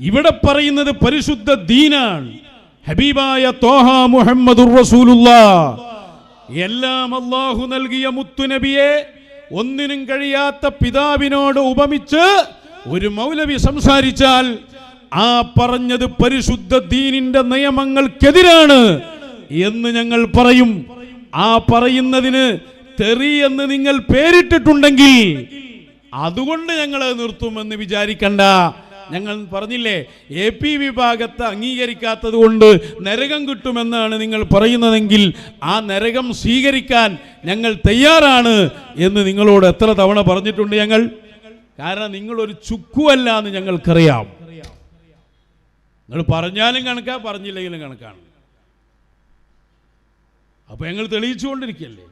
ഇവിടെ പറയുന്നത് പരിശുദ്ധ ദീനാണ്. ഹബീബായ തോഹ റസൂലുള്ള. എല്ലാം അള്ളാഹു നൽകിയ മുത്തുനബിയെ ഒന്നിനും കഴിയാത്ത പിതാവിനോട് ഉപമിച്ച് ഒരു മൗലവി സംസാരിച്ചാൽ ആ പറഞ്ഞത് പരിശുദ്ധ ദീനിന്റെ നിയമങ്ങൾക്കെതിരാണ് എന്ന് ഞങ്ങൾ പറയും. ആ പറയുന്നതിന് തെറി എന്ന് നിങ്ങൾ പേരിട്ടിട്ടുണ്ടെങ്കിൽ അതുകൊണ്ട് ഞങ്ങൾ നിർത്തുമെന്ന് വിചാരിക്കണ്ട. ഞങ്ങൾ പറഞ്ഞില്ലേ എ പി വിഭാഗത്തെ അംഗീകരിക്കാത്തത് കൊണ്ട് നരകം കിട്ടുമെന്നാണ് നിങ്ങൾ പറയുന്നതെങ്കിൽ ആ നരകം സ്വീകരിക്കാൻ ഞങ്ങൾ തയ്യാറാണ് എന്ന് നിങ്ങളോട് എത്ര തവണ പറഞ്ഞിട്ടുണ്ട് ഞങ്ങൾ? കാരണം നിങ്ങളൊരു ചുക്കുവല്ല എന്ന് ഞങ്ങൾക്കറിയാം. നിങ്ങൾ പറഞ്ഞാലും കണക്കാ പറഞ്ഞില്ലെങ്കിലും കണക്കാണ്. അപ്പൊ ഞങ്ങൾ തെളിയിച്ചുകൊണ്ടിരിക്കുകയല്ലേ?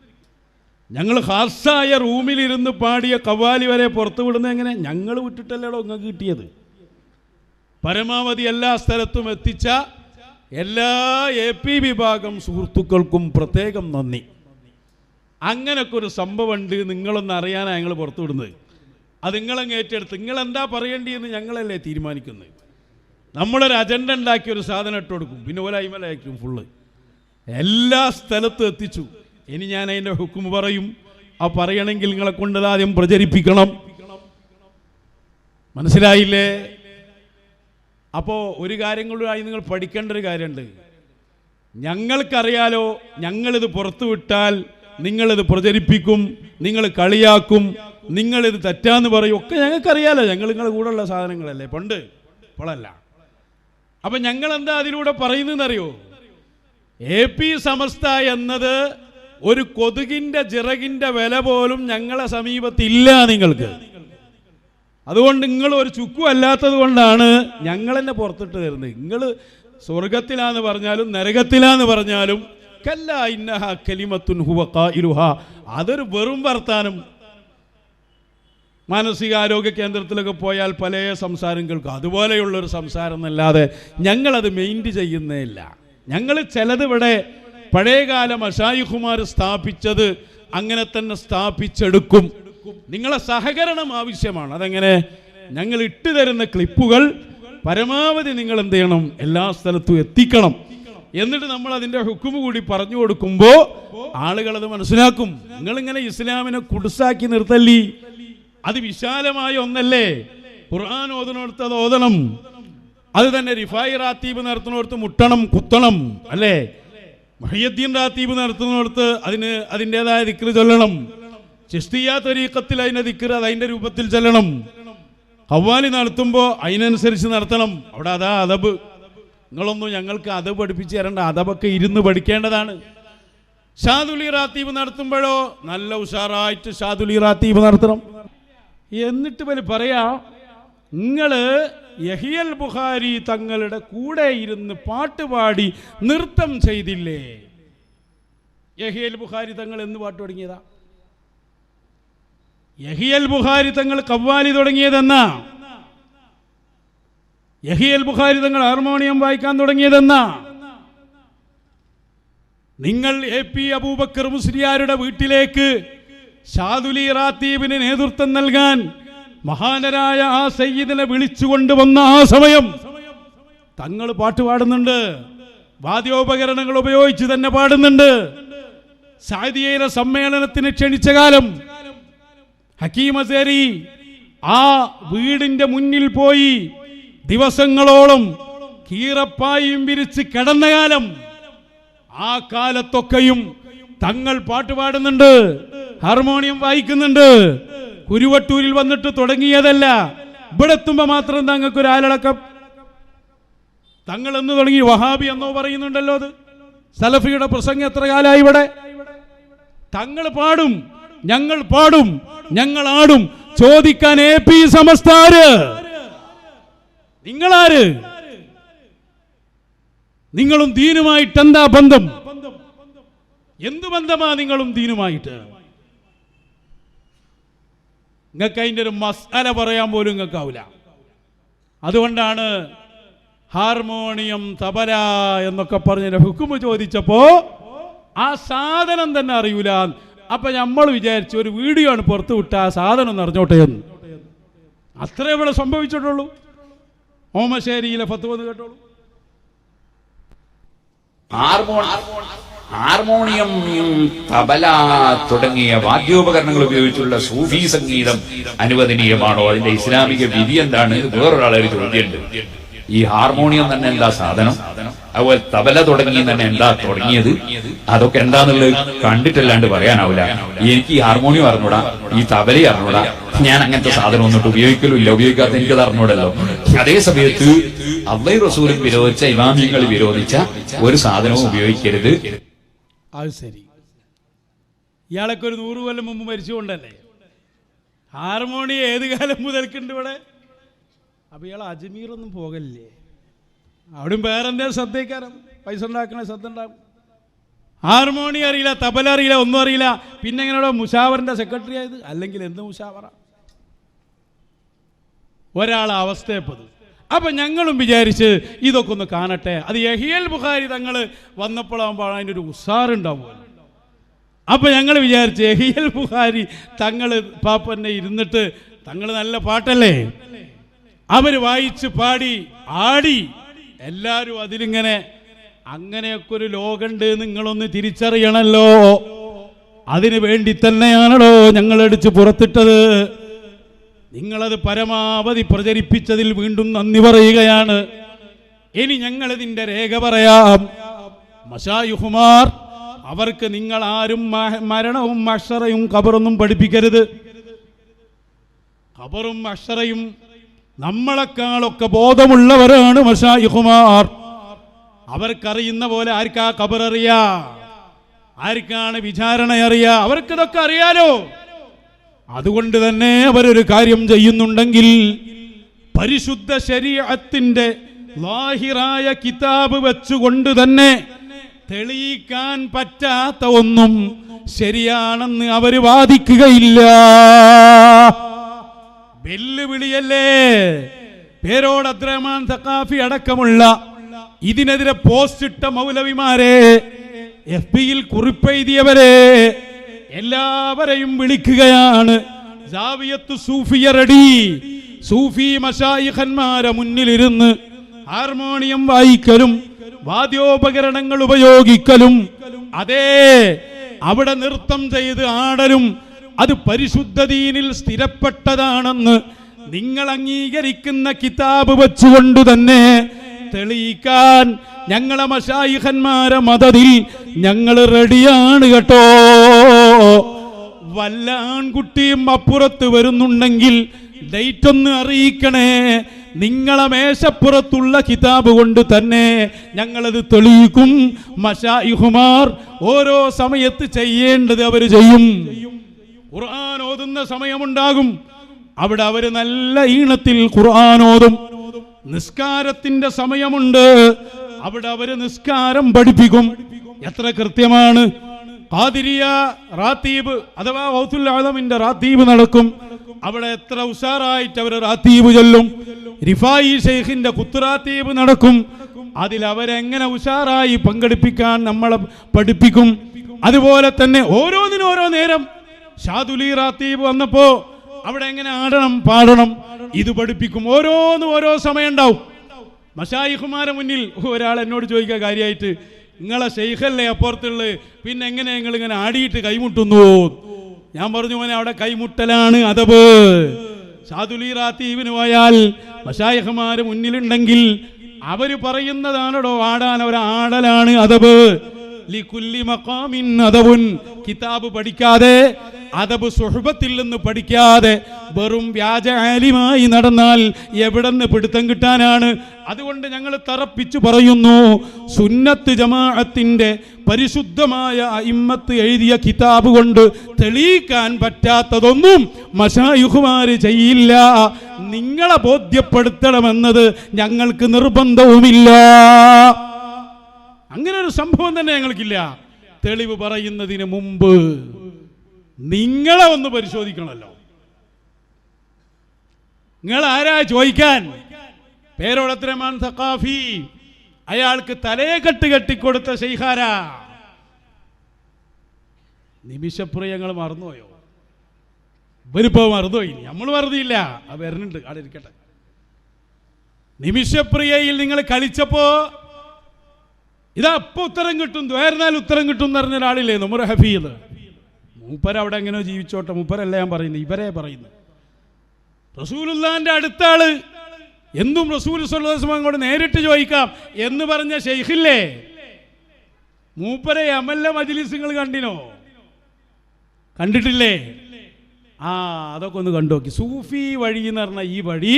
ഞങ്ങൾ ഹാസായ റൂമിലിരുന്ന് പാടിയ കവാലി വരെ പുറത്തു വിടുന്നത് എങ്ങനെ? ഞങ്ങൾ വിട്ടിട്ടല്ലേടോ നിങ്ങൾക്ക് കിട്ടിയത്? പരമാവധി എല്ലാ സ്ഥലത്തും എത്തിച്ച എല്ലാ എ പി വിഭാഗം സുഹൃത്തുക്കൾക്കും പ്രത്യേകം നന്ദി. അങ്ങനൊക്കെ ഒരു സംഭവമുണ്ട് നിങ്ങളൊന്ന് അറിയാനാണ് ഞങ്ങൾ പുറത്തുവിടുന്നത്. അത് നിങ്ങളങ്ങ് ഏറ്റെടുത്ത് നിങ്ങൾ എന്താ പറയേണ്ടിയെന്ന് ഞങ്ങളല്ലേ തീരുമാനിക്കുന്നത്. നമ്മളൊരു അജണ്ട ഉണ്ടാക്കി ഒരു സാധനം ഇട്ട് കൊടുക്കും. പിന്നെ ഓല അയിമലയക്കും ഫുള്ള് എല്ലാ സ്ഥലത്തും എത്തിച്ചു. ഇനി ഞാൻ അതിന്റെ ഹുക്കും പറയും. ആ പറയണമെങ്കിൽ നിങ്ങളെ കൊണ്ട് ആദ്യം പ്രചരിപ്പിക്കണം. മനസ്സിലായില്ലേ? അപ്പോൾ ഒരു കാര്യം കൂടി നിങ്ങൾ പഠിക്കേണ്ട ഒരു കാര്യമുണ്ട്. ഞങ്ങൾക്കറിയാലോ ഞങ്ങളിത് പുറത്തുവിട്ടാൽ നിങ്ങളിത് പ്രചരിപ്പിക്കും നിങ്ങൾ കളിയാക്കും നിങ്ങളിത് തെറ്റാന്ന് പറയും. ഒക്കെ ഞങ്ങൾക്കറിയാലോ ഞങ്ങൾ നിങ്ങളുടെ കൂടെയുള്ള സാധനങ്ങളല്ലേ. പണ്ട് ഇപ്പോഴല്ല. അപ്പം ഞങ്ങൾ എന്താ അതിലൂടെ പറയുന്നതെന്നറിയോ? എ പി സമസ്ത എന്നത് ഒരു കൊതുകിന്റെ ചിറകിന്റെ വില പോലും ഞങ്ങളെ സമീപത്തില്ല നിങ്ങൾക്ക്. അതുകൊണ്ട് നിങ്ങൾ ഒരു ചുക്കുമല്ലാത്തത് കൊണ്ടാണ് ഞങ്ങൾ തന്നെ പുറത്തിട്ട് തരുന്നത് നിങ്ങൾ സ്വർഗത്തിലാന്ന് പറഞ്ഞാലും നരകത്തിലാന്ന് പറഞ്ഞാലും കല്ല ഇന്നഹ കലിമത്തുൻ ഹുവ ഖായിലുഹ. അതൊരു വെറും വർത്താനം. മാനസികാരോഗ്യ കേന്ദ്രത്തിലൊക്കെ പോയാൽ പല സംസാരം കേൾക്കും അതുപോലെയുള്ളൊരു സംസാരം എന്നല്ലാതെ ഞങ്ങളത് മെയിന്റ് ചെയ്യുന്നേയില്ല. ഞങ്ങൾ ചിലത് ഇവിടെ പഴയകാല മഷായിഖുമാർ സ്ഥാപിച്ചത് അങ്ങനെ തന്നെ സ്ഥാപിച്ചെടുക്കും. നിങ്ങളെ സഹകരണം ആവശ്യമാണ്. അതെങ്ങനെ? ഞങ്ങൾ ഇട്ട് തരുന്ന ക്ലിപ്പുകൾ പരമാവധി നിങ്ങൾ എന്ത് ചെയ്യണം? എല്ലാ സ്ഥലത്തും എത്തിക്കണം. എന്നിട്ട് നമ്മൾ അതിന്റെ ഹുക്കുമ് കൂടി പറഞ്ഞു കൊടുക്കുമ്പോൾ ആളുകൾ അത് മനസ്സിലാക്കും. നിങ്ങളിങ്ങനെ ഇസ്ലാമിനെ കുടുസാക്കി നിർത്തല്ലി. അത് വിശാലമായ ഒന്നല്ലേ? ഖുർആൻ ഓതണോടത്ത് അത് ഓതണം. അത് തന്നെ റിഫായി റാത്തീബ് നടത്തുന്നോടത്ത് മുട്ടണം കുത്തണം അല്ലേ? മഹിയദ്ദീൻ റാത്തീബ് നടത്തുന്നോടത്ത് അതിന് അതിന്റെതായ ദിക്റ് ചൊല്ലണം. ചിസ്തിയ തരീക്കത്തിൽ അതിനെ ദിക്കറ് അത് അതിന്റെ രൂപത്തിൽ ചെല്ലണം. ഹവാലി നടത്തുമ്പോൾ അതിനനുസരിച്ച് നടത്തണം. അവിടെ അതാ അതബ് നിങ്ങളൊന്നും ഞങ്ങൾക്ക് അതബ് പഠിപ്പിച്ച് തരേണ്ട. അതബൊക്കെ ഇരുന്ന് പഠിക്കേണ്ടതാണ്. ഷാദുലി റാത്തീബ് നടത്തുമ്പോഴോ നല്ല ഉഷാറായിട്ട് ഷാദുലി റാത്തീബ് നടത്തണം. എന്നിട്ട് ഇവർ പറയാ നിങ്ങൾ യഹിയൽ ബുഹാരി തങ്ങളുടെ കൂടെ ഇരുന്ന് പാട്ടുപാടി നൃത്തം ചെയ്തില്ലേ? യഹിയൽ ബുഹാരി തങ്ങൾ എന്ന് പാട്ട് തുടങ്ങിയതാ. യഹിയൽ ബുഹാരി തങ്ങൾ കവ്വാലി തുടങ്ങിയതെന്ന? യഹിയൽ ബുഹാരി തങ്ങൾ ഹാർമോണിയം വായിക്കാൻ തുടങ്ങിയതെന്ന? നിങ്ങൾ എ പി അബൂബക്കർ മുസ്ലിയാരുടെ വീട്ടിലേക്ക് ഷാദുലി റാത്തീബിന് നേതൃത്വം നൽകാൻ മഹാനരായ ആ സയ്യിദിനെ വിളിച്ചുകൊണ്ടുവന്ന ആ സമയം തങ്ങൾ പാട്ട് പാടുന്നുണ്ട്. വാദ്യോപകരണങ്ങൾ ഉപയോഗിച്ച് തന്നെ പാടുന്നുണ്ട്. സാദിയയിലെ സമ്മേളനത്തിന് ക്ഷണിച്ച കാലം ഹക്കീം അസേരി ആ വീടിന്റെ മുന്നിൽ പോയി ദിവസങ്ങളോളം കീറപ്പായും വിരിച്ച് കിടന്ന കാലം. ആ കാലത്തൊക്കെയും തങ്ങൾ പാട്ടുപാടുന്നുണ്ട് ഹാർമോണിയം വായിക്കുന്നുണ്ട്. കുരുവട്ടൂരിൽ വന്നിട്ട് തുടങ്ങിയതല്ല ഇവിടെ എത്തുമ്പോ മാത്രം തങ്ങൾക്ക് ഒരു ആലടക്കം തങ്ങൾ എന്ന് തുടങ്ങി വഹാബി എന്നോ പറയുന്നുണ്ടല്ലോ അത്. സലഫിയുടെ പ്രസംഗം എത്ര കാലമായി ഇവിടെ? തങ്ങൾ പാടും ഞങ്ങൾ പാടും ഞങ്ങൾ ആടും. ചോദിക്കാൻ എ പി സമസ്താര്. നിങ്ങളാര്? നിങ്ങളും ദീനുമായിട്ട് എന്താ ബന്ധം? എന്തു ബന്ധമാ നിങ്ങളും ദീനുമായിട്ട്? നിങ്ങൾക്ക് അതിന്റെ ഒരു മസാല പറയാൻ പോലും നിങ്ങൾക്കാവില്ല. അതുകൊണ്ടാണ് ഹാർമോണിയം തബല എന്നൊക്കെ പറഞ്ഞ ഹുക്കുമ് ചോദിച്ചപ്പോ ആ സാധനം തന്നെ അറിയൂല. അപ്പൊ നമ്മൾ വിചാരിച്ചു ഒരു വീഡിയോ ആണ് പുറത്തു വിട്ട ആ സാധനം നിറഞ്ഞോട്ടെ എന്ന്. അത്രേ ഇവിടെ സംഭവിച്ചിട്ടുള്ളൂ. ഓമശേരിയിലെ ഫത്ത് വന്ന് കേട്ടോളൂ. ഹാർമോണിയം തബല തുടങ്ങിയ വാദ്യോപകരണങ്ങൾ ഉപയോഗിച്ചുള്ള സൂഫി സംഗീതം അനുവദനീയമാണോ? അതിന്റെ ഇസ്ലാമിക വിധി എന്താണ്? വേറൊരാളൊരു ചോദ്യമുണ്ട്. ഈ ഹാർമോണിയം തന്നെ എന്താ സാധനം? അതുപോലെ തബല തുടങ്ങി തന്നെ എന്താ തുടങ്ങിയത്? അതൊക്കെ എന്താന്നുള്ളത് കണ്ടിട്ടല്ലാണ്ട് പറയാനാവില്ല. എനിക്ക് ഈ ഹാർമോണിയം അറിഞ്ഞൂടാ ഈ തബല അറിഞ്ഞൂടാ. ഞാൻ അങ്ങനത്തെ സാധനം ഒന്നിട്ട് ഉപയോഗിക്കലുമില്ല ഉപയോഗിക്കാത്ത എനിക്കത് അറിഞ്ഞൂടല്ലോ. അതേ സമയത്ത് അള്ളൈ റസൂലും വിരോധിച്ച ഇമാമിയങ്ങൾ വിരോധിച്ച ഒരു സാധനവും ഉപയോഗിക്കരുത്. അത് ശരി. ഇയാളൊക്കെ ഒരു നൂറ് കൊല്ലം മുമ്പ് മരിച്ചുകൊണ്ടല്ലേ? ഹാർമോണിയം ഏത് കാലം മുതൽക്കുണ്ട് ഇവിടെ? അപ്പോൾ ഇയാൾ അജ്മീറൊന്നും പോകല്ലേ അവിടെയും പേരെന്തേ ശ്രദ്ധിക്കാനും? പൈസ ഉണ്ടാക്കണ ശ്രദ്ധ ഉണ്ടാകും ഹാർമോണിയം അറിയില്ല തബല അറിയില്ല ഒന്നും അറിയില്ല. പിന്നെ ഇങ്ങനെ മുഷാവറിന്റെ സെക്രട്ടറി ആയത്? അല്ലെങ്കിൽ എന്ത് മുഷാവറ? ഒരാളെ അവസ്ഥയപ്പത്. അപ്പം ഞങ്ങളും വിചാരിച്ച് ഇതൊക്കെ ഒന്ന് കാണട്ടെ. അത് യഹിയൽ ബുഖാരി തങ്ങൾ വന്നപ്പോഴാകുമ്പോൾ അതിന്റെ ഒരു ഉസാറുണ്ടാവുമല്ലോ. അപ്പം ഞങ്ങൾ വിചാരിച്ച് യഹിയൽ ബുഖാരി തങ്ങൾ പാപ്പന്നെ ഇരുന്നിട്ട് തങ്ങൾ നല്ല പാട്ടല്ലേ? അവർ വായിച്ച് പാടി ആടി. എല്ലാവരും അതിലിങ്ങനെ അങ്ങനെയൊക്കെ ഒരു ലോകമുണ്ട് നിങ്ങളൊന്ന് തിരിച്ചറിയണല്ലോ. അതിനു വേണ്ടി തന്നെയാണല്ലോ ഞങ്ങളടിച്ച് പുറത്തിട്ടത്. നിങ്ങളത് പരമാവധി പ്രചരിപ്പിച്ചതിൽ വീണ്ടും നന്ദി പറയുകയാണ്. ഇനി ഞങ്ങളിതിന്റെ രേഖ പറയാം. മഷായുഹുമാർ അവർക്ക് നിങ്ങൾ ആരും മരണവും അക്ഷറയും കബറൊന്നും പഠിപ്പിക്കരുത്. കബറും അക്ഷറയും നമ്മളെക്കാളൊക്കെ ബോധമുള്ളവരാണ് മഷായിഹുമാർ അവർക്കറിയുന്ന പോലെ ആർക്കാ കബററിയാ ആർക്കാണ് വിചാരണ അറിയാ അവർക്കിതൊക്കെ അറിയാലോ? അതുകൊണ്ട് തന്നെ അവരൊരു കാര്യം ചെയ്യുന്നുണ്ടെങ്കിൽ പരിശുദ്ധ ശരീരത്തിന്റെ ലാഹിറായ കിതാബ് വെച്ചുകൊണ്ട് തന്നെ തെളിയിക്കാൻ പറ്റാത്ത ഒന്നും ശരിയാണെന്ന് അവർ വാദിക്കുകയില്ല. വെല്ലുവിളിയല്ലേ? പേരോട് അദ്രഹമാൻ സഖാഫി അടക്കമുള്ള ഇതിനെതിരെ പോസ്റ്റ് ഇട്ട മൗലവിമാരെ എഫ് ബിയിൽ കുറിപ്പെഴുതിയവരെ എല്ലാവരെയും വിളിക്കുകയാണ്. സൂഫി മഷായിഖന്മാരെ മുന്നിലിരുന്ന് ഹാർമോണിയം വായിക്കലും വാദ്യോപകരണങ്ങൾ ഉപയോഗിക്കലും അതേ അവിടെ നൃത്തം ചെയ്ത് ആടലും അത് പരിശുദ്ധ ദീനിൽ സ്ഥിരപ്പെട്ടതാണെന്ന് നിങ്ങൾ അംഗീകരിക്കുന്ന കിതാബ് വെച്ചുകൊണ്ട് തന്നെ തെളിയിക്കാൻ ഞങ്ങളെ മഷായിഹന്മാരെ മതതിൽ ഞങ്ങൾ റെഡിയാണ് കേട്ടോ. വല്ല ആൺകുട്ടിയും അപ്പുറത്ത് വരുന്നുണ്ടെങ്കിൽ ഡേറ്റ് ഒന്ന് അറിയിക്കണേ. നിങ്ങളെ മേശപ്പുറത്തുള്ള കിതാബ് കൊണ്ട് തന്നെ ഞങ്ങളത് തെളിയിക്കും. മഷായിഹുമാർ ഓരോ സമയത്ത് ചെയ്യേണ്ടത് അവർ ചെയ്യും. ഖുർആൻ ഓതുന്ന സമയമുണ്ടാകും. അവിടെ അവർ നല്ല ഈണത്തിൽ ഖുർആൻ ഓതും. നിസ്കാരത്തിന്റെ സമയമുണ്ട്. അവിടെ അവർ നിസ്കാരം പഠിപ്പിക്കും. എത്ര കൃത്യമാണ്. ഖാദിരിയ റാത്തീബ് അഥവാ ഔത്തുൽ ആലമിന്റെ റാത്തീബ് നടക്കും. അവിടെ എത്ര ഉഷാറായിട്ട് അവർ റാത്തീബ് ചൊല്ലും. റിഫായി ഷെയ്ഖിന്റെ കുത്തുറാത്തീബ് നടക്കും. അതിൽ അവരെങ്ങനെ ഉഷാറായി പങ്കെടുപ്പിക്കാൻ നമ്മളെ പഠിപ്പിക്കും. അതുപോലെ തന്നെ ഓരോന്നിനും ഓരോ നേരം ഷാദുലി റാത്തീബ് വന്നപ്പോ അവിടെ എങ്ങനെ ആടണം പാടണം? ഇത് പഠിപ്പിക്കും. ഓരോന്നും ഓരോ സമയം ഉണ്ടാവും മഷായിഹുമാരെ മുന്നിൽ ഒരാൾ എന്നോട് ചോദിക്കുക കാര്യമായിട്ട് നിങ്ങളെ ഷെയ്ഖല്ലേ അപ്പുറത്തുള്ളത്? പിന്നെ എങ്ങനെ നിങ്ങൾ ഇങ്ങനെ ആടിയിട്ട് കൈമുട്ടുന്നു? ഞാൻ പറഞ്ഞു മോനെ അവിടെ കൈമുട്ടലാണ് അതബ്. ഷാദുലി റാത്തീവിന് പോയാൽ മഷായിഹുമാര് മുന്നിലുണ്ടെങ്കിൽ അവർ പറയുന്നതാണോ ആടാൻ അവരാടലാണ് അതബ്. കിതാബ് പഠിക്കാതെ അദബ് സുഹബത്തിൽ നിന്ന് പഠിക്കാതെ വെറും വ്യാജ ആലിമായി നടന്നാൽ എവിടെന്ന് പിടുത്തം കിട്ടാനാണ്? അതുകൊണ്ട് ഞങ്ങൾ തറപ്പിച്ചു പറയുന്നു സുന്നത്ത് ജമാഅത്തിന്റെ പരിശുദ്ധമായ ഇമ്മത്ത് എഴുതിയ കിതാബ് കൊണ്ട് തെളിയിക്കാൻ പറ്റാത്തതൊന്നും മഷായുഹുമാര് ചെയ്യില്ല. നിങ്ങളെ ബോധ്യപ്പെടുത്തണമെന്നത് ഞങ്ങൾക്ക് നിർബന്ധവുമില്ല. അങ്ങനെ ഒരു സംഭവം തന്നെ ഞങ്ങൾക്കില്ല. തെളിവ് പറയുന്നതിന് മുമ്പ് നിങ്ങളെ ഒന്ന് പരിശോധിക്കണമല്ലോ. നിങ്ങൾ ആരാ ചോദിക്കാൻ പേരോടത്രമാൻ സഖാഫി? അയാൾക്ക് തലയെക്കെട്ട് കെട്ടിക്കൊടുത്ത ശൈഹാര നിമിഷപ്രിയങ്ങൾ മറന്നുപോയോ? ഇവരിപ്പോ മറന്നുപോയി. നമ്മൾ മറന്നില്ല അത് വരുന്നുണ്ട്. അവിടെ ഇരിക്കട്ടെ നിമിഷപ്രിയയിൽ നിങ്ങൾ കളിച്ചപ്പോ ഇതാ ഉത്തരം കിട്ടും ദ്വേർന്നാൽ ഉത്തരം കിട്ടും എന്ന് പറഞ്ഞ ഒരാളില്ലേ നമ്മുടെ ഹഫീദ്? മൂപ്പര അവിടെ എങ്ങനെയോ ജീവിച്ചോട്ടെ മൂപ്പരല്ല ഞാൻ പറയുന്നത് ഇവരെ പറയുന്നു റസൂലുല്ലാന്റെ അടുത്ത ആൾ എന്തും റസൂൽ അങ്ങോട്ട് നേരിട്ട് ചോദിക്കാം എന്ന് പറഞ്ഞ ഷെയ്ഖില്ലേ മൂപ്പരെ എമല്ല മജിലിസുകൾ കണ്ടിനോ? കണ്ടിട്ടില്ലേ? ആ അതൊക്കെ ഒന്ന് കണ്ടു നോക്കി സൂഫി വഴി എന്ന് പറഞ്ഞ ഈ വഴി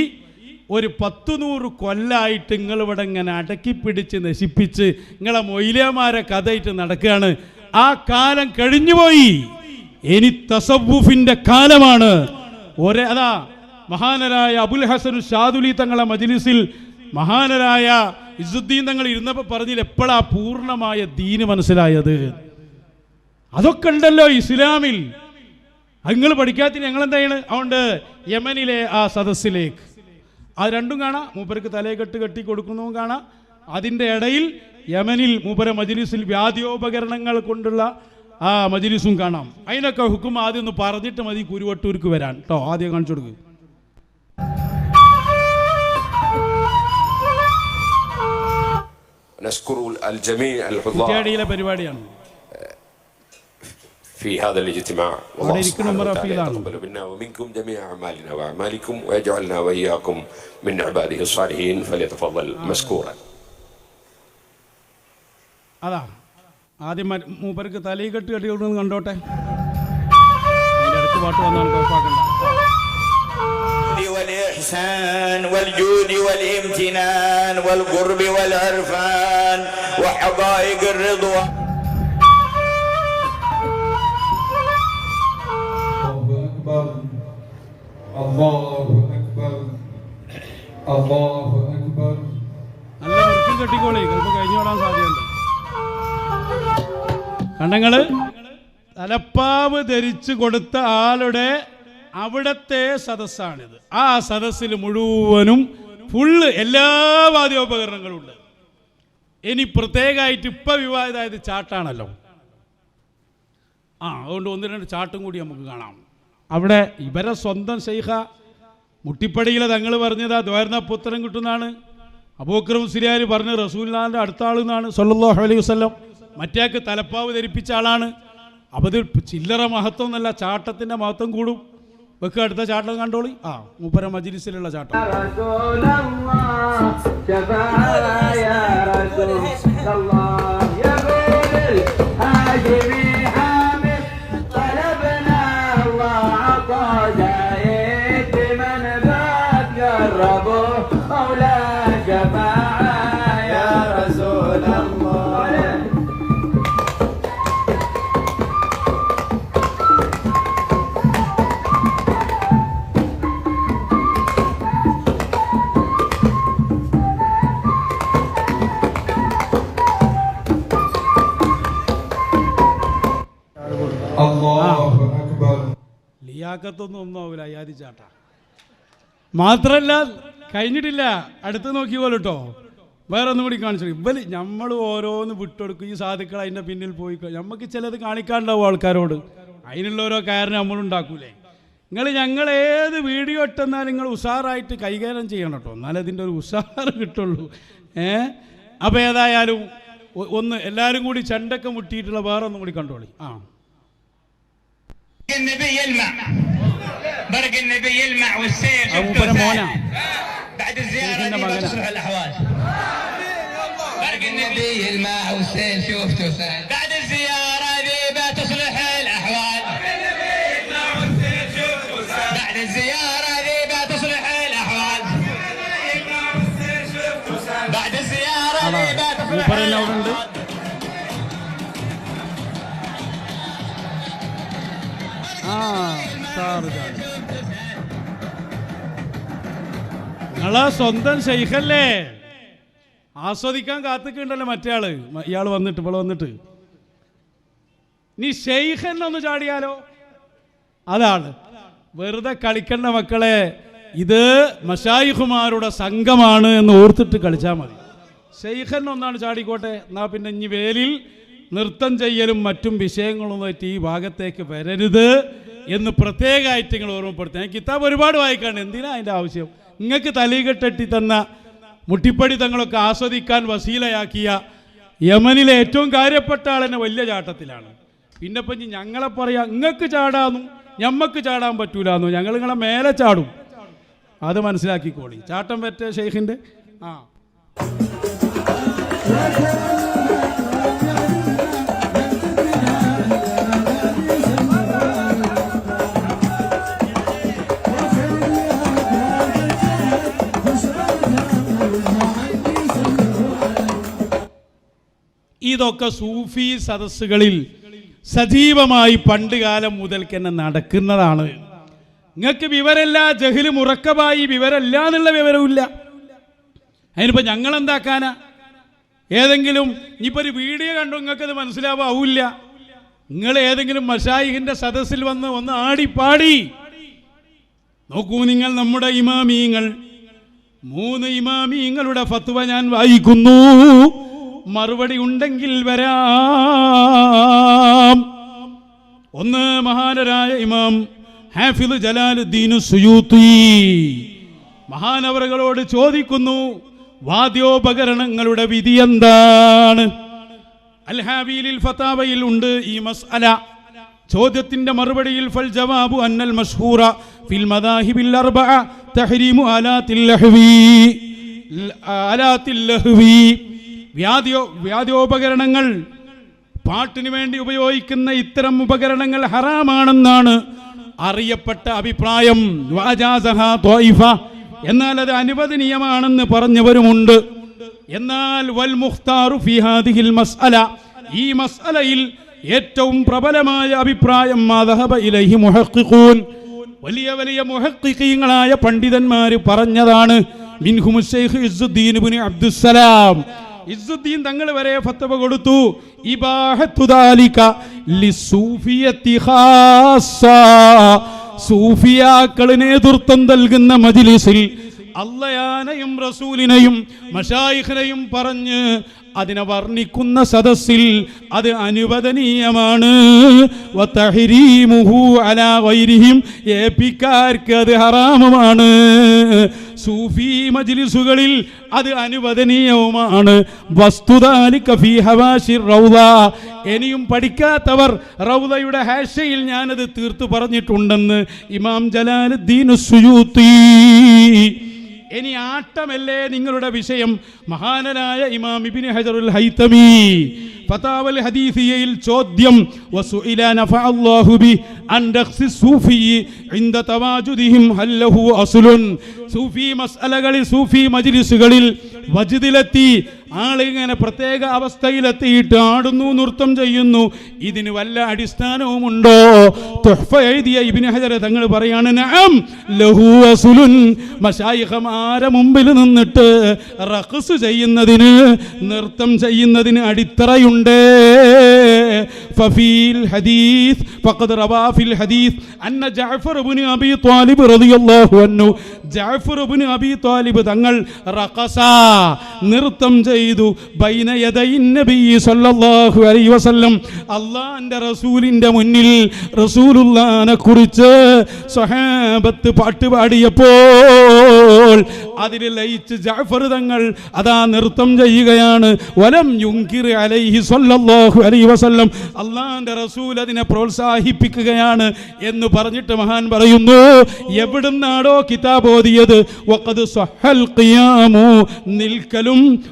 ഒരു പത്തു നൂറ് കൊല്ലായിട്ട് നിങ്ങളിവിടെ ഇങ്ങനെ അടക്കി പിടിച്ച് നശിപ്പിച്ച് നിങ്ങളെ മൊയിലമാരെ കഥയിട്ട് നടക്കുകയാണ്. ആ കാലം കഴിഞ്ഞുപോയി. ഇനി തസവുഫിന്റെ കാലമാണ്. ഒരേ അതാ മഹാനരായ അബുൽ ഹസൻ ഷാദുലി തങ്ങളെ മജ്ലിസിൽ മഹാനരായ ഇസുദ്ദീൻ തങ്ങൾ ഇരുന്നപ്പോൾ പറഞ്ഞില്ല എപ്പോഴാ പൂർണമായ ദീന് മനസ്സിലായത്? അതൊക്കെ ഉണ്ടല്ലോ ഇസ്ലാമിൽ. നിങ്ങൾ പഠിക്കാത്തിന് ഞങ്ങൾ എന്താണ് അതുകൊണ്ട് യമനിലെ ആ സദസ്സിലേക്ക്. അത് രണ്ടും കാണാം. മൂപ്പർക്ക് കെട്ട് കെട്ടി കൊടുക്കുന്നതും കാണാം. അതിന്റെ ഇടയിൽ യമനിൽ മൂപ്പര മജിലിസിൽ വ്യാധിയോപകരണങ്ങൾ കൊണ്ടുള്ള ആ മജിലിസും കാണാം. അതിനൊക്കെ ഹുക്കും ആദ്യം ഒന്ന് പറഞ്ഞിട്ട് മതി കുരുവട്ടൂർക്ക് വരാൻ. കേട്ടോ ആദ്യം കാണിച്ചു കൊടുക്കുക കുട്ടിയാടിയിലെ പരിപാടിയാണ്. في هذا الاجتماع والله عليكم سبحانه مرة وتعالى في العالم. يتقبل منا ومنكم جميع أعمالنا وأعمالكم ويجعلنا وإياكم من عباده الصالحين فليتفضل مشكورا അതാ ആദ്യം മ- മൂപ്പർക്ക് തലയിൽ കെട്ട് കെട്ടി കൊടുക്കുന്നത് കണ്ടോട്ടെ അതിൻ്റെ അടുത്ത് പാട്ട് വന്നാണ് കുഴപ്പമാക്കണ്ട والإحسان والجود والامتنان والقرب والعرفان وحقائق الرضوان അല്ലാഹു അക്ബർ. കണ്ടങ്ങൾ? തലപ്പാവ് ധരിച്ചു കൊടുത്ത ആളുടെ അവിടത്തെ സദസ്സാണിത്. ആ സദസ്സിൽ മുഴുവനും ഫുള്ള് എല്ലാ വാദ്യോപകരണങ്ങളും ഉണ്ട് ഇനി പ്രത്യേകമായിട്ട് ഇപ്പൊ വിവാഹിതായത് ചാട്ടാണല്ലോ. ആ അതുകൊണ്ട് ഒന്ന് രണ്ട് ചാട്ടും കൂടി നമുക്ക് കാണാം. അവിടെ ഇവരെ സ്വന്തം ഷെയ്ഖ മുട്ടിപ്പടിയിൽ തങ്ങൾ പറഞ്ഞത് ആ ദ്വാരന പുത്രം കിട്ടുന്നതാണ്. അബൂക്രം സിരിയാൽ പറഞ്ഞ് റസൂല്ലാന്റെ അടുത്ത ആളെന്നാണ് സല്ലാഹു അലൈഹി വസ്ലം മറ്റേക്ക് തലപ്പാവ് ധരിപ്പിച്ച ആളാണ്. അപ്പത് ചില്ലറ മഹത്വം എന്നല്ല ചാട്ടത്തിന്റെ മഹത്വം കൂടും. വെക്കുക അടുത്ത ചാട്ടം കണ്ടോളി. ആ മൂപ്പര മജിലിസിലുള്ള ചാട്ടം. ചേട്ടാ മാത്രല്ല കഴിഞ്ഞിട്ടില്ല. അടുത്ത് നോക്കിയപോലെ കേട്ടോ വേറെ ഒന്നും കൂടി കാണിച്ചു ഇവൽ നമ്മൾ ഓരോന്ന് വിട്ടുകൊടുക്കും ഈ സാധുക്കൾ അതിന്റെ പിന്നിൽ പോയി നമുക്ക് ചിലത് കാണിക്കാണ്ടാവും ആൾക്കാരോട്. അതിനുള്ള ഓരോ കാരണം നമ്മൾ ഉണ്ടാക്കൂലേ. നിങ്ങൾ ഞങ്ങൾ ഏത് വീഡിയോ ഇട്ടെന്നാലും നിങ്ങൾ ഉഷാറായിട്ട് കൈകാര്യം ചെയ്യണം കേട്ടോ എന്നാലേ അതിന്റെ ഒരു ഉഷാറ് കിട്ടുള്ളൂ. ഏ? അപ്പം ഏതായാലും ഒന്ന് എല്ലാവരും കൂടി ചെണ്ടൊക്കെ മുട്ടിയിട്ടുള്ള വേറെ ഒന്നും കൂടി കണ്ടോളി. ആ. برق النبي يلمع والسيف أبو برمونا بعد الزيارة دي ما تصلح الأحوال. برق النبي يلمع والسيف شفته سهل بعد الزيارة دي ما تصلح الأحوال. بعد الزيارة دي ما تصلح الأحوال. بعد الزيارة دي ما تصلح الأحوال. آه، صار ذلك. നിങ്ങളെ സ്വന്തം ഷെയ്ഖല്ലേ. ആസ്വദിക്കാൻ കാത്തുക്കുണ്ടല്ലോ മറ്റേ ആൾ. ഇയാൾ വന്നിട്ട് ഇപ്പോൾ വന്നിട്ട്. നീ ഷെയ്ഖൻ ഒന്ന് ചാടിയാലോ? അതാണ്. വെറുതെ കളിക്കേണ്ട മക്കളെ ഇത് മഷായിഖുമാരുടെ സംഘമാണ് എന്ന് ഓർത്തിട്ട് കളിച്ചാൽ മതി. ഷെയ്ഖൻ ഒന്നാണ് ചാടിക്കോട്ടെ. എന്നാ പിന്നെ ഇനി വേലിൽ നൃത്തം ചെയ്യലും മറ്റും വിഷയങ്ങളും ആയിട്ട് ഈ ഭാഗത്തേക്ക് വരരുത് എന്ന് പ്രത്യേകമായിട്ട് നിങ്ങൾ ഓർമ്മപ്പെടുത്തുക. ഞാൻ കിതാബ് ഒരുപാട് വായിക്കാണ് എന്തിനാ അതിന്റെ ആവശ്യം? നിങ്ങൾക്ക് തലീകെട്ടെട്ടി തന്ന മുട്ടിപ്പടി തങ്ങളൊക്കെ ആസ്വദിക്കാൻ വസീലയാക്കിയ യമനിലെ ഏറ്റവും കാര്യപ്പെട്ട ആളെന്നെ വലിയ ചാട്ടത്തിലാണ്. പിന്നെ ഇപ്പം ഞങ്ങളെ പറയാ നിങ്ങൾക്ക് ചാടാന്നു ഞമ്മക്ക് ചാടാൻ പറ്റൂലെന്നു ഞങ്ങൾ നിങ്ങളെ മേലെ ചാടും. അത് മനസ്സിലാക്കിക്കോളി. ചാട്ടം പറ്റ ഷെയ്ഖിന്റെ ആ. ഇതൊക്കെ സൂഫി സദസ്സുകളിൽ സജീവമായി പണ്ട് കാലം മുതൽക്ക് തന്നെ നടക്കുന്നതാണ്. നിങ്ങൾക്ക് വിവരമില്ല ജഹിൽ മുറക്കമായി വിവരമില്ല എന്നുള്ള വിവരമില്ല അതിനിപ്പോൾ ഞങ്ങൾ എന്താക്കാനാ ഏതെങ്കിലും ഇനിയിപ്പോൾ ഒരു വീഡിയോ കണ്ടു? നിങ്ങൾക്ക് അത് മനസ്സിലാവാവില്ല. നിങ്ങൾ ഏതെങ്കിലും മഷായിഹിന്റെ സദസ്സിൽ വന്ന് ഒന്ന് ആടിപ്പാടി. നോക്കൂ നിങ്ങൾ നമ്മുടെ ഇമാമീങ്ങൾ മൂന്ന് ഇമാമീങ്ങളുടെ ഫത്വ ഞാൻ വായിക്കുന്നു. മറുപടി ഉണ്ടെങ്കിൽ വരാം. ഒന്ന് മഹാനരായ ഇമാം ഹാഫിദ് ജലാലുദ്ദീൻ സുയൂത്തി മഹാനവറുകളോട് ചോദിക്കുന്നു വാദ്യോപകരണങ്ങളുടെ വിധി എന്താണ്? അൽഹാബിയിൽ ഫതാവയിൽ ഉണ്ട് ഈ മസ്അല. ചോദ്യത്തിന്റെ മറുപടിയിൽ ഫൽ ജവാബു അന്നൽ മഷ്ഹൂറ ഫിൽ മദാഹിബിൽ അർബഅ തഹ്രീമു ആലാത്തിൽ ലഹ്വി. ആലാത്തിൽ ലഹ്വി. വ്യാധിയോ വ്യാധിയോപകരണങ്ങൾ പാട്ടിനു വേണ്ടി ഉപയോഗിക്കുന്ന ഇത്തരം ഉപകരണങ്ങൾ ഹറാമാണെന്നാണ് അറിയപ്പെട്ട അഭിപ്രായം. എന്നാൽ അത് അനുവദനീയമാണെന്ന് പറഞ്ഞവരുമുണ്ട്. എന്നാൽ വൽ മുഖ്താറു ഫി ഹാദിഹിൽ മസ്അല. ഈ മസ്അലയിൽ ഏറ്റവും പ്രബലമായ അഭിപ്രായം മാദഹബ ഇലൈഹി മുഹക്കിഖൂൻ വലിയ വലിയ മുഹക്കിഖീങ്ങളായ പണ്ഡിതന്മാർ പറഞ്ഞതാണ് മിൻഹും ശൈഖ് ഇസ്സുദ്ദീൻ ഇസ്സുദ്ദീൻ തങ്ങൾ വരെ ഫത്തവ കൊടുത്തു. സൂഫിയാക്കളെ നേതൃത്വം നൽകുന്ന മജിലിസിൽ അള്ളയാനയും റസൂലിനെയും മഷായിഖിനെയും പറഞ്ഞ് അതിനെ വർണിക്കുന്ന സദസ്സിൽ അത് അനുവദനീയമാണ്. ഏപ്പിക്കാർക്ക് അത് ഹറാമുമാണ്. സൂഫി മജ്ലിസുകളിൽ അത് അനുവദനീയവുമാണ്. ഇനിയും പഠിക്കാത്തവർ റൗദയുടെ ഹാഷയിൽ ഞാനത് തീർത്തു പറഞ്ഞിട്ടുണ്ടെന്ന് ഇമാം ജലാലുദ്ദീൻ സുയൂത്തി ഇനി ആട്ടമല്ലേ നിങ്ങളുടെ വിഷയം? മഹാനരായ ഇമാം ഇബ്നു ഹജറുൽ ഹൈതമി. ഫതാവൽ ഹദീസിയയിൽ ചോദ്യം വസുഇല നഫഅല്ലാഹു ബി അൻ റഖ്സി സൂഫി ഇൻദ തവാജുദിഹിം ഹൽ ലഹു അസ്ലുൻ? സൂഫി മസ്അലകളിൽ സൂഫി മജ്ലിസുകളിൽ വജ്ദിലെത്തി ആളിങ്ങനെ പ്രത്യേക അവസ്ഥയിലെത്തിയിട്ട് ആടുന്നു നൃത്തം ചെയ്യുന്നു. ഇതിന് വല്ല അടിസ്ഥാനവുമുണ്ടോ? തുഹ്ഫ എഴുതിയ ഇബിന് ഹജർ തങ്ങൾ പറയാണ് മശായിഖമാരെ മുമ്പിൽ നിന്നിട്ട് റഖസ് ചെയ്യുന്നതിന് നൃത്തം ചെയ്യുന്നതിന് അടിത്തറയുണ്ട്. கொண்டே ഫഫീൽ ഹദീസ് ഫഖദ് റവാ ഫിൽ ഹദീസ്. അന്ന ജഅഫർ ഇബ്നു അബീ ത്വാലിബ് റളിയല്ലാഹു അൻഹു ജഅഫർ ഇബ്നു അബീ ത്വാലിബ് തങ്ങൾ റഖസ നൃത്തം ചെയ്തു. ബൈന യദൈ സല്ലല്ലാഹു അലൈഹി വസല്ലം മുന്നിൽ റസൂലുള്ളാനെ കുറിച്ച് സ്വഹാബത്ത് പാട്ട് പാടിയപ്പോൾ അതിൽ ലയിച്ച് ജഅഫർ തങ്ങൾ അതാ നൃത്തം ചെയ്യുകയാണ്. വലം യുങ്കിർ അലൈഹി സല്ലല്ലാഹു അലൈഹി വസല്ലം അള്ളാഹിന്റെ റസൂൽ അതിനെ പ്രോത്സാഹിപ്പിക്കുകയാണ് എന്ന് പറഞ്ഞിട്ട് മഹാൻ പറയുന്നു എവിടുന്നാടോ കിതാബ് ഓതിയത്? നിൽക്കലും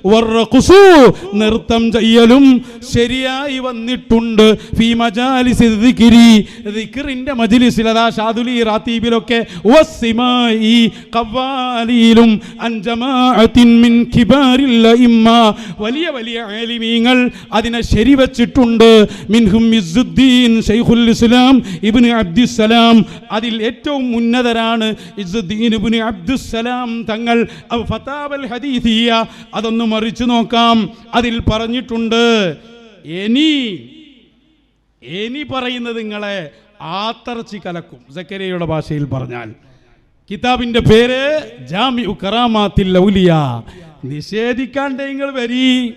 നൃത്തം ചെയ്യലും. ശരിയായി വന്നിട്ടുണ്ട്. ഫീ മജാലിസി ദിക്രി ദിക്റിന്റെ മജ്ലിസിൽ അതാ ഷാദുലി റാത്തീബിലൊക്കെ അഇമ്മ വലിയ വലിയ ആലിമീങ്ങൾ അതിനെ ശരിവച്ചിട്ടുണ്ട്. മിൻഹും ഇസ്സുദ്ദീൻ ശൈഖുൽ ഇസ്ലാം ഇബ്നു അബ്ദുസ്സലാം. അതിൽ ഏറ്റവും ഉന്നതരാണ് ഇസ്സുദ്ദീൻ ഇബ്നു അബ്ദുസ്സലാം തങ്ങൾ. അവ ഫതാവൽ ഹദീസിയ അതൊന്ന് മറിച്ചു നോക്കാം. അതിൽ പറഞ്ഞിട്ടുണ്ട് എനി എനി പറയുന്നത് നിങ്ങളെ ആത്തർച്ചി കലക്കും. സക്കരിയയുടെ ഭാഷയിൽ പറഞ്ഞാൽ. കിതാബിന്റെ പേര് ജാമി കറാമാത്തിൽ ഔലിയ നിഷേധിക്കാണ്ട് നിങ്ങൾ വരി.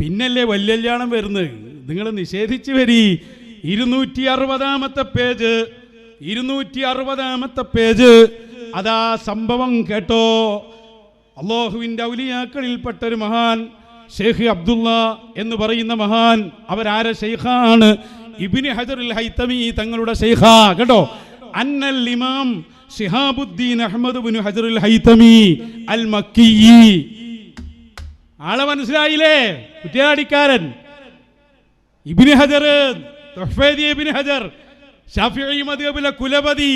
പിന്നല്ലേ വല്യ കല്യാണം വരുന്നത്? നിങ്ങൾ നിഷേധിച്ചു വരി. ഇരുന്നൂറ്റി അറുപതാമത്തെ പേജ്. ഇരുന്നൂറ്റി അറുപതാമത്തെ പേജ്. അതാ സംഭവം കേട്ടോ. അള്ളാഹുവിന്റെ ഔലിയാക്കളിൽപ്പെട്ട ഒരു മഹാൻ ഷെയ്ഖ് അബ്ദുള്ള എന്ന് പറയുന്ന മഹാൻ അവരാരെ ഷെയ്ഖാണ് ഇബിന് ഹജറുൽ ഹൈത്തമി തങ്ങളുടെ ഷെയ്ഖ കേട്ടോ. അന്നൽ ഇമാം ഷിഹാബുദ്ദീൻ അഹമ്മദ് ബിൻ ഹജറുൽ ഹൈത്തമി അൽ മക്കി ആളെ മനസ്സിലായില്ലേ? കുറ്റിയാടിക്കാരൻ. ഇബിന് ഹജർ ഇബിന് ഹജർ ഷാഫിഈ മദ്ഹബിലെ കുലപതി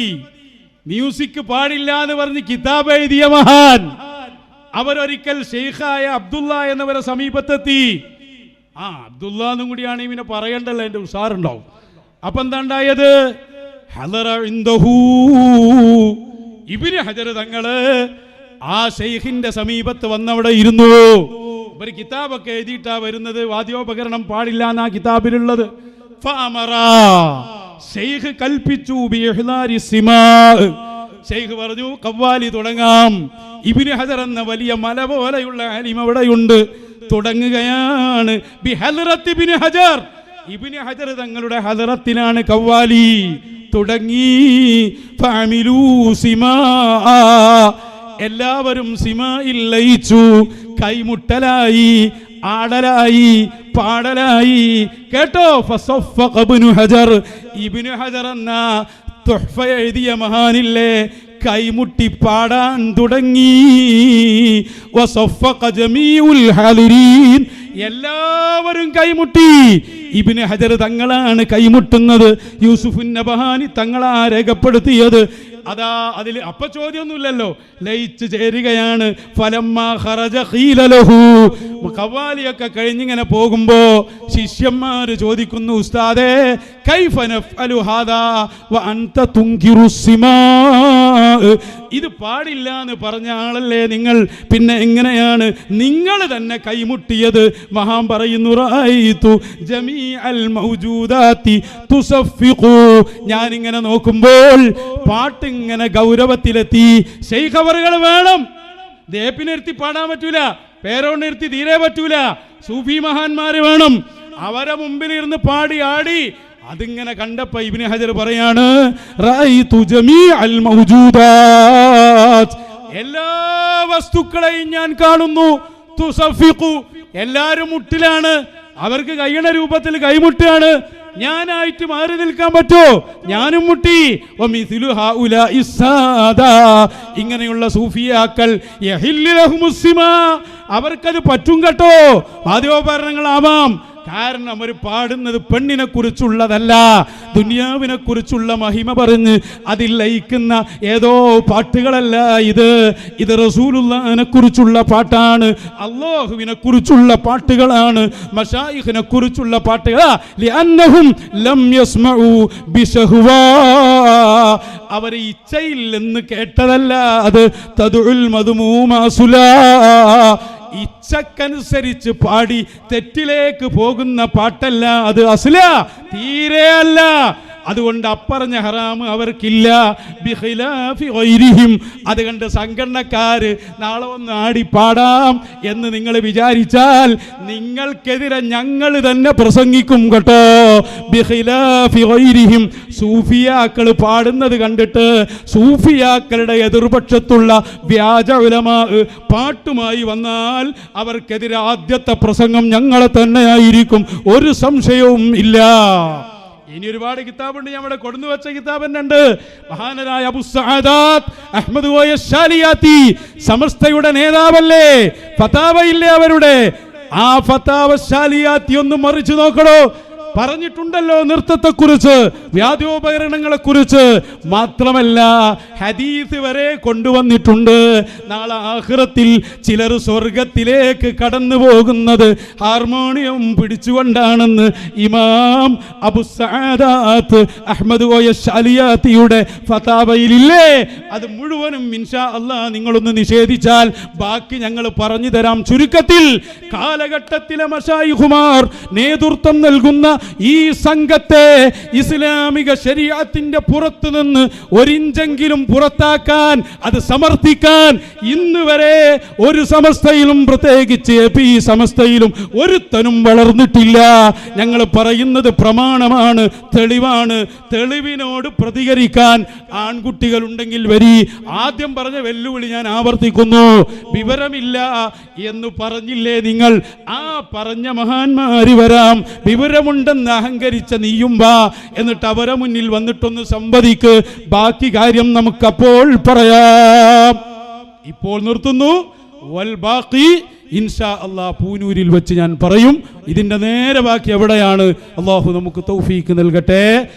മ്യൂസിക് പാടില്ല എന്ന് പറഞ്ഞ് കിതാബ് എഴുതിയ മഹാൻ. അവരൊരിക്കൽ ഷെയ്ഖായ അബ്ദുള്ള എന്നവരെ സമീപത്തെത്തി. ആ അബ്ദുള്ള എന്നും കൂടിയാണ് ഇവനെ പറയണ്ടല്ലോ എന്റെ ഉഷാറുണ്ടാവും. അപ്പൊ എന്താ ഉണ്ടായത്. ഇബ്നു ഹജർ തങ്ങൾ ആ ഷെയ്ഖിന്റെ സമീപത്ത് വന്നവിടെ ഇരുന്നു. ഒരു കിതാബൊക്കെ എഴുതിയിട്ടാ വരുന്നത്. വാദ്യോപകരണം പാടില്ല എന്നാ കിതാബിലുള്ളത്. ഷെയ്ഖ് കൽപ്പിച്ചു. ഷെയ്ഖ് പറഞ്ഞു കവ്വാലി തുടങ്ങാം. ഇബിന് ഹജർ എന്ന വലിയ മല പോലെയുള്ള ആലിം അവിടെയുണ്ട്. തുടങ്ങുകയാണ്. ബി ഹദ്റത്ത് ഇബ്നു ഹജർ. ഇബ്നു ഹജർ തങ്ങളുടെ ഹദറത്തിലാണ് കവ്വാലി. തുടങ്ങി. എല്ലാവരും സിമയിൽ ലയിച്ചു. കൈമുട്ടലായി ആടലായി പാടലായി. കേട്ടോ? ഹജർ. ഇബ്നു ഹജർ എന്ന തുഹ്ഫ എഴുതിയ മഹാനില്ലേ കൈമുട്ടി പാടാൻ തുടങ്ങി. എല്ലാവരും കൈമുട്ടി. ഇബിന് ഹജർ തങ്ങളാണ് കൈമുട്ടുന്നത്. യൂസുഫുൻ നബഹാനി തങ്ങളാ രേഖപ്പെടുത്തിയത്. അതാ അതിൽ അപ്പ ചോദ്യമൊന്നുമില്ലല്ലോ. ലയിച്ച് ചേരുകയാണ്. കവാലിയൊക്കെ കഴിഞ്ഞിങ്ങനെ പോകുമ്പോ ശിഷ്യന്മാർ ചോദിക്കുന്നു ഉസ്താദേ ഇത് പാടില്ല എന്ന് പറഞ്ഞ ആളല്ലേ നിങ്ങൾ? പിന്നെ എങ്ങനെയാണ്? നിങ്ങൾ തന്നെ കൈമുട്ടിയത്. മഹാം പറയുന്നു ഞാനിങ്ങനെ നോക്കുമ്പോൾ പാട്ട് ഇങ്ങനെ ഗൗരവത്തിലെത്തി. ഷെയ്ഖവറുകൾ വേണം. ദേപ്പിനിരുത്തി പാടാൻ പറ്റൂല. പേരോണ്ടിരുത്തി തീരെ പറ്റൂല. സൂഫി മഹാന്മാര് വേണം. അവരെ മുമ്പിൽ ഇരുന്ന് പാടി ആടി. അതിങ്ങനെ കണ്ടപ്പോ ഇബിന് ഹജർ പറയാണ് എല്ലാ വസ്തുക്കളെയും ഞാൻ കാണുന്നു. എല്ലാരും മുട്ടിലാണ്. അവർക്ക് കൈയുടെ രൂപത്തിൽ കൈമുട്ടാണ്. ഞാനായിട്ട് മാറി നിൽക്കാൻ പറ്റോ? ഞാനും മുട്ടി. ഇങ്ങനെയുള്ള സൂഫിയാക്കൾ. അവർക്കത് പറ്റും കേട്ടോ? വാദ്യോപകരണങ്ങളാവാം. കാരണം അവർ പാടുന്നത് പെണ്ണിനെ കുറിച്ചുള്ളതല്ല ദുനിയാവിനെ കുറിച്ചുള്ള മഹിമ പറഞ്ഞ് അതിൽ ലയിക്കുന്ന ഏതോ പാട്ടുകളല്ല ഇത്. ഇത് റസൂലുള്ളതിനെ കുറിച്ചുള്ള പാട്ടാണ് അള്ളാഹുവിനെ കുറിച്ചുള്ള പാട്ടുകളാണ് മഷായിഖിനെ കുറിച്ചുള്ള പാട്ടുകളാ അവർ ഇച്ഛയിൽ നിന്ന് കേട്ടതല്ല അത്. തദുൽ മധുമൂമാസുലാ ഇച്ഛക്കനുസരിച്ച് പാടി തെറ്റിലേക്ക് പോകുന്ന പാട്ടല്ല അത് അസുല തീരെ അല്ല. അതുകൊണ്ട് അപ്പറഞ്ഞ ഹറാം അവർക്കില്ല ബിഖിലാഫി ഗൈരിഹിം. അത് കണ്ട് സംഘടനക്കാര് നാളെ ഒന്ന് ആടിപ്പാടാം പാടാം എന്ന് നിങ്ങൾ വിചാരിച്ചാൽ നിങ്ങൾക്കെതിരെ ഞങ്ങൾ തന്നെ പ്രസംഗിക്കും കേട്ടോ. സൂഫിയാക്കൾ പാടുന്നത് കണ്ടിട്ട് സൂഫിയാക്കളുടെ എതിർപക്ഷത്തുള്ള വ്യാജ ഉലമാ പാട്ടുമായി വന്നാൽ അവർക്കെതിരെ ആദ്യത്തെ പ്രസംഗം ഞങ്ങളെ തന്നെയായിരിക്കും ഒരു സംശയവും ഇല്ല ഇനി ഒരുപാട് കിതാബുണ്ട്. ഇവിടെ കൊടുന്നു വെച്ച കിതാബ് മഹാനരായ അബു സഅദാത്ത് അഹ്മദ് കോയ ഷാലിയാത്തി സമസ്തയുടെ നേതാവല്ലേ? ഫതാവയില്ലേ അവരുടെ? ആ ഫതാവ ഷാലിയാത്തി ഒന്ന് മറിച്ചു നോക്കണോ? പറഞ്ഞിട്ടുണ്ടല്ലോ നൃത്തത്തെക്കുറിച്ച് വ്യാധോപകരണങ്ങളെ കുറിച്ച് മാത്രമല്ല ഹദീസ് വരെ കൊണ്ടുവന്നിട്ടുണ്ട്. നാളെ ആഹ്റത്തിൽ ചിലർ സ്വർഗത്തിലേക്ക് കടന്നു പോകുന്നത് ഹാർമോണിയം പിടിച്ചുകൊണ്ടാണെന്ന് ഇമാം അബു സാദാത്ത് അഹമ്മദ് കോയ ഷാലിയാത്തിയുടെ ഫതാബയിലില്ലേ അത് മുഴുവനും ഇൻഷാ അള്ളാ നിങ്ങളൊന്ന് നിഷേധിച്ചാൽ ബാക്കി ഞങ്ങൾ പറഞ്ഞു തരാം ചുരുക്കത്തിൽ. കാലഘട്ടത്തിലെ മഷായിഹുമാർ നേതൃത്വം നൽകുന്ന ഈ സംഘത്തെ ഇസ്ലാമിക ശരീഅത്തിന്റെ പുറത്ത് നിന്ന് ഒരിഞ്ചെങ്കിലും പുറത്താക്കാൻ അത് സമർത്ഥിക്കാൻ ഇന്ന് വരെ ഒരു സമസ്തയിലും പ്രത്യേകിച്ച് എ സമസ്തയിലും ഒരുത്തനും വളർന്നിട്ടില്ല. ഞങ്ങൾ പറയുന്നത് പ്രമാണമാണ് തെളിവാണ്. തെളിവിനോട് പ്രതികരിക്കാൻ ആൺകുട്ടികൾ ഉണ്ടെങ്കിൽ വരി. ആദ്യം പറഞ്ഞ വെല്ലുവിളി ഞാൻ ആവർത്തിക്കുന്നു. വിവരമില്ല എന്ന് പറഞ്ഞില്ലേ നിങ്ങൾ? ആ പറഞ്ഞ മഹാന്മാര് വരാം. വിവരമുണ്ടെന്ന് അഹങ്കരിച്ച നീയും വാ എന്നിട്ട് അവരെ മുന്നിൽ വന്നിട്ടൊന്ന് സംവദിക്ക്. ബാക്കി കാര്യം നമുക്കപ്പോൾ പറയാം. ഇപ്പോൾ നിർത്തുന്നു. വൽ ഇൻഷാ അള്ളാ പൂനൂരിൽ വെച്ച് ഞാൻ പറയും. ഇതിന്റെ നേരെ ബാക്കി എവിടെയാണ്? അള്ളാഹു നമുക്ക് തൗഫീക്ക് നൽകട്ടെ.